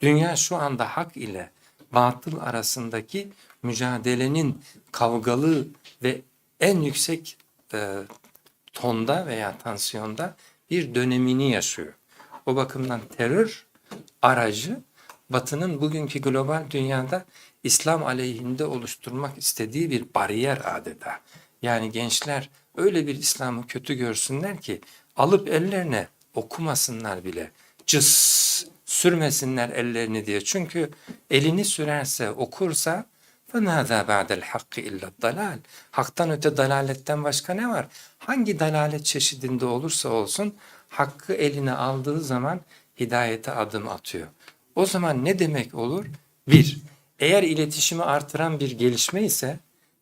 Dünya şu anda hak ile batıl arasındaki mücadelenin kavgalı ve en yüksek e, tonda veya tansiyonda bir dönemini yaşıyor. O bakımdan terör aracı Batı'nın bugünkü global dünyada İslam aleyhinde oluşturmak istediği bir bariyer adeta. Yani gençler öyle bir İslam'ı kötü görsünler ki alıp ellerine okumasınlar bile. Cıs sürmesinler ellerini diye. Çünkü elini sürerse, okursa فَمَاذَا بَعْدَ الْحَقِّ اِلَّا الضَّلَالِ Haktan öte dalaletten başka ne var? Hangi dalalet çeşidinde olursa olsun hakkı eline aldığı zaman hidayete adım atıyor. O zaman ne demek olur? Bir, eğer iletişimi artıran bir gelişme ise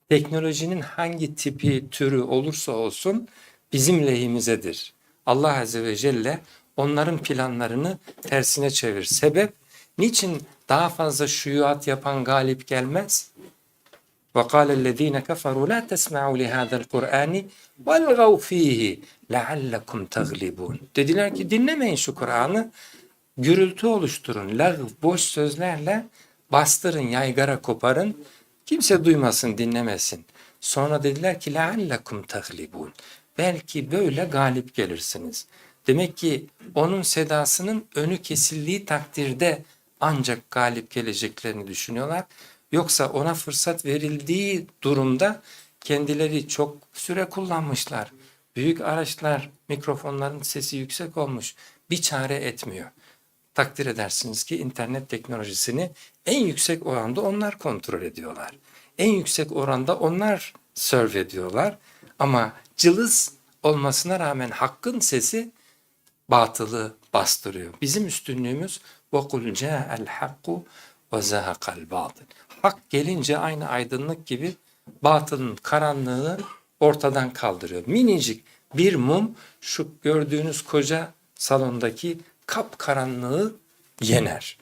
teknolojinin hangi tipi, türü olursa olsun bizim lehimizedir. Allah Azze ve Celle onların planlarını tersine çevir. Sebep, niçin daha fazla şuyuat yapan galip gelmez? وقال الذين كفروا لا تسمعوا لهذا القرآن والغوا فيه لعلكم تغلبون. Dediler ki dinlemeyin şu Kur'an'ı, gürültü oluşturun, lağv, boş sözlerle bastırın, yaygara koparın, kimse duymasın, dinlemesin. Sonra dediler ki لَعَلَّكُمْ تَغْلِبُونَ Belki böyle galip gelirsiniz. Demek ki onun sedasının önü kesildiği takdirde ancak galip geleceklerini düşünüyorlar. Yoksa ona fırsat verildiği durumda kendileri çok süre kullanmışlar. Büyük araçlar, mikrofonların sesi yüksek olmuş. Bir çare etmiyor takdir edersiniz ki internet teknolojisini en yüksek oranda onlar kontrol ediyorlar. En yüksek oranda onlar serve ediyorlar. Ama cılız olmasına rağmen hakkın sesi batılı bastırıyor. Bizim üstünlüğümüz وَقُلْ جَاءَ الْحَقُّ وَزَهَقَ الْبَاطِلِ Hak gelince aynı aydınlık gibi batılın karanlığını ortadan kaldırıyor. Minicik bir mum şu gördüğünüz koca salondaki kap karanlığı yener.